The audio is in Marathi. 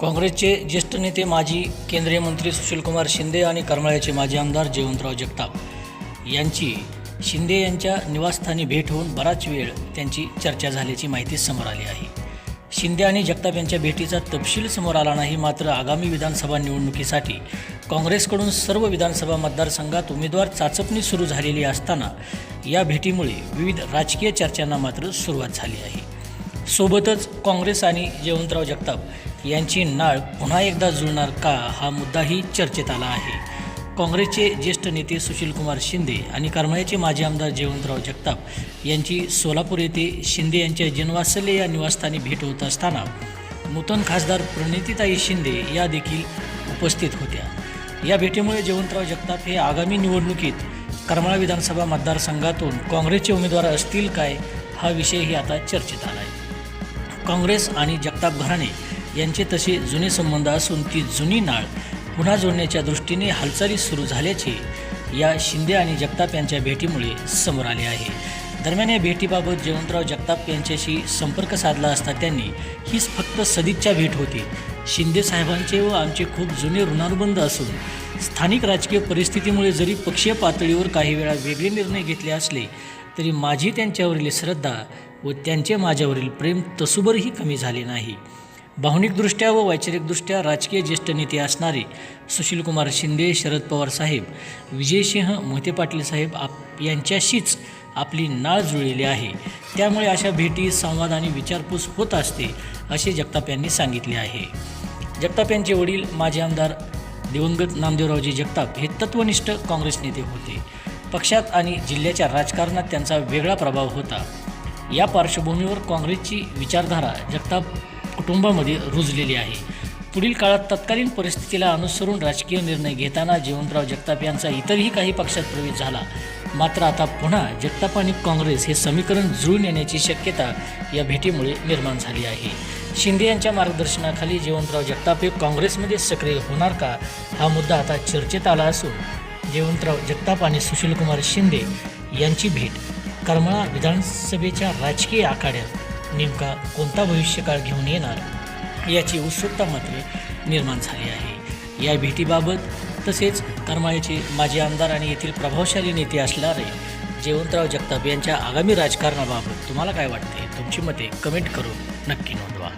काँग्रेसचे ज्येष्ठ नेते माजी केंद्रीय मंत्री सुशीलकुमार शिंदे आणि करमाळ्याचे माजी आमदार जयवंतराव जगताप यांची शिंदे यांच्या निवासस्थानी भेट होऊन बराच वेळ त्यांची चर्चा झाल्याची माहिती समोर आली आहे. शिंदे आणि जगताप यांच्या भेटीचा तपशील समोर आला नाही मात्र आगामी विधानसभा निवडणुकीसाठी काँग्रेसकडून सर्व विधानसभा मतदारसंघात उमेदवार चाचपणी सुरू झालेली असताना या भेटीमुळे विविध राजकीय चर्चांना मात्र सुरुवात झाली आहे. सोबतच काँग्रेस आणि जयवंतराव जगताप यांची नाळ पुन्हा एकदा जुळणार का हा मुद्दाही चर्चेत आला आहे. काँग्रेसचे ज्येष्ठ नेते सुशीलकुमार शिंदे आणि करमाळ्याचे माजी आमदार जयवंतराव जगताप यांची सोलापूर येथे शिंदे यांच्या जन्मवासल्य या निवासस्थानी भेट होत असताना नूतन खासदार प्रणितीताई शिंदे या देखील उपस्थित होत्या. या भेटीमुळे जयवंतराव जगताप हे आगामी निवडणुकीत करमाळा विधानसभा मतदारसंघातून काँग्रेसचे उमेदवार असतील काय हा विषयही आता चर्चेत आला आहे काँग्रेस आणि जगताप घराणे यांचे तसे जुने संबंध असून ती जुनी नाळ पुन्हा जोडण्याच्या दृष्टीने हालचाली सुरू झाल्याचे या शिंदे आणि जगताप यांच्या भेटीमुळे समोर आले आहे. दरम्यान या भेटीबाबत जयवंतराव जगताप यांच्याशी संपर्क साधला असता त्यांनी हीच फक्त सदिच्छा भेट होती. शिंदे साहेबांचे व आमचे खूप जुने ऋणानुबंध असून स्थानिक राजकीय परिस्थितीमुळे जरी पक्षीय पातळीवर काही वेळा वेगळे निर्णय घेतले असले तरी माझी त्यांच्यावरील श्रद्धा व त्यांचे माझ्यावरील प्रेम तसुबरही कमी झाले नाही. भावनिकदृष्ट्या व वैचारिकदृष्ट्या राजकीय ज्येष्ठ नेते असणारे सुशीलकुमार शिंदे शरद पवार साहेब विजयसिंह मोहिते पाटील साहेब आप यांच्याशीच आपली नाळ जुळलेली आहे. त्यामुळे अशा भेटी संवाद आणि विचारपूस होत असते असे जगताप यांनी सांगितले आहे. जगताप यांचे वडील माजी आमदार दिवंगत नामदेवरावजी जगताप हे तत्वनिष्ठ काँग्रेस नेते होते. पक्षात आणि जिल्ह्याच्या राजकारणात त्यांचा वेगळा प्रभाव होता. या पार्श्वभूमीवर काँग्रेसची विचारधारा जगताप कुटुंबामध्ये रुजलेली आहे. पुढील काळात तत्कालीन परिस्थितीला अनुसरून राजकीय निर्णय घेताना जीवनराव जगताप यांचा इतरही काही पक्षात प्रवेश झाला. मात्र आता पुन्हा जगताप आणि काँग्रेस हे समीकरण जुळून येण्याची शक्यता या भेटीमुळे निर्माण झाली आहे. शिंदे यांच्या मार्गदर्शनाखाली जीवनराव जगताप हे काँग्रेसमध्ये सक्रिय होणार का? हा मुद्दा आता चर्चेत आला असून जीवनराव जगताप आणि सुशीलकुमार शिंदे यांची भेट करमळा विधानसभेच्या राजकीय आखाड्यात नेमका कोणता भविष्यकाळ घेऊन येणार? याची उत्सुकता मात्र निर्माण झाली आहे. या भेटीबाबत तसेच करमाळ्याचे माजी आमदार आणि येथील प्रभावशाली नेते असणारे जयवंतराव जगताप यांच्या आगामी राजकारणाबाबत तुम्हाला काय वाटते? तुमची मते कमेंट करून नक्की नोंदवा.